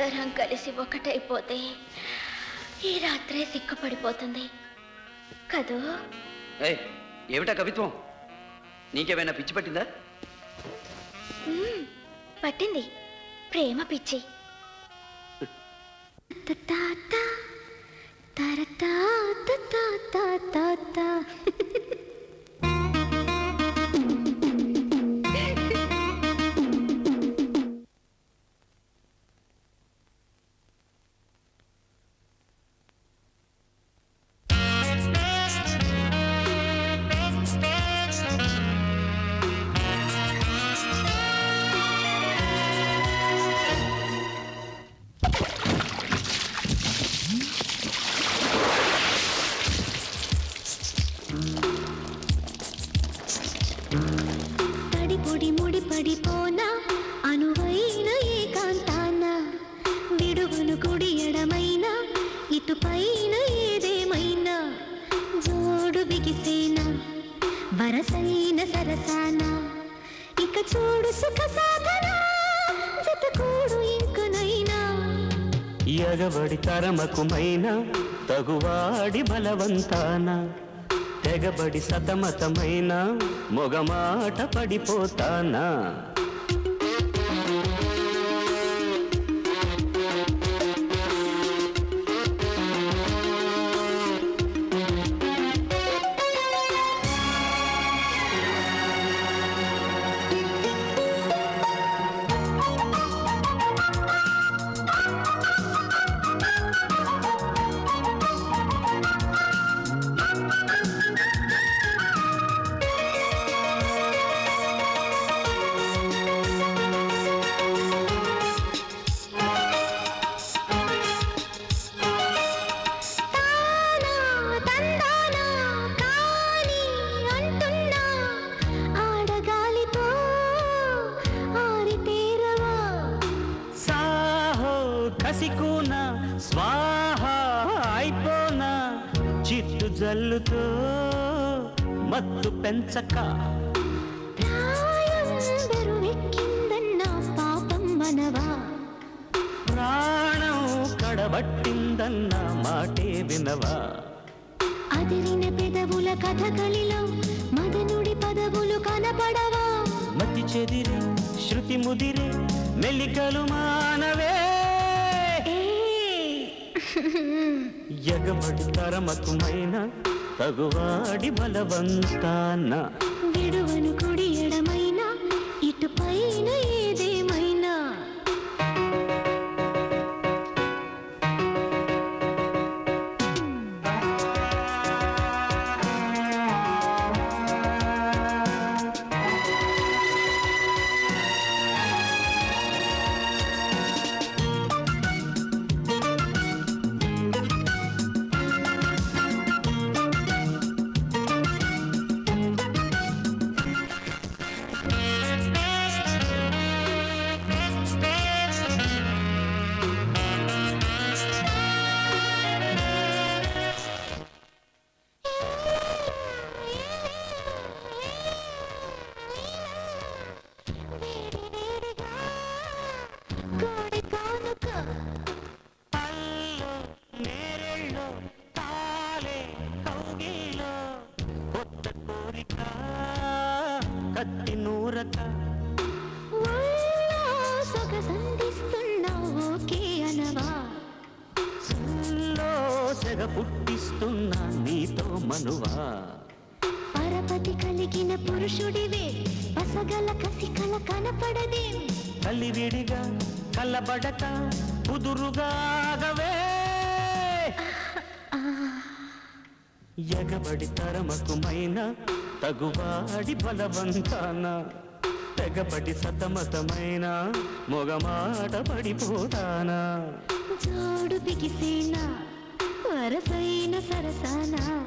ఇద్దరం కలిసి ఒకటైపోతే ఈ రాత్రే సిక్కుపడిపోతుంది కదూ? ఏయ్ ఏమిటా కవిత్వం? నీకేమైనా పిచ్చి పట్టిందా? పట్టింది. ప్రేమ పిచ్చి. తాత, పడిపోనా? అనువైన ఏకాంతాన? విడుగును కుడి ఎడమైన? ఇటుపైన ఏదేమైనా? జోడు బిగిసేనా? వరసైన సరసాన? ఇక చూడు సుఖ సాధన? జతకూడు ఎగబడి తరమకుమైన? తగువాడి బలవంతానా? తెగబడి సతమతమైన మొగమాట పడిపోతానా? కసికూన స్వాహ అయిపోనా? చిట్టు జల్లుతో మత్తు పెంచక. ప్రాణం కడబట్టిందన్న మాటే వినవా? అదిరిన పెదవుల కథകളിలో మదనుడి పదవులు కనపడవా? మతి చెదిరే శృతి ముదిరే మెలికలు మానవే ఎగమడి తరమకుమైన తగువాడి బలవంతాన. విడువను కుడి ఎడమైనా ఇటు సెగ పుట్టిస్తున్నా నీతో మనువా. పరపతి కలిగిన పురుషుడివే పసగల కసికల కనపడదే. కలివిడిగా కల్లబడక కుదురుగాగవే. ఎగబడి తరమకుమైన తగువాడి బలవంతాన తెగబడి సతమతమైన మొగమాట పడిపోతానా. జోడు బిగిసేనా వరసైన సరసానా?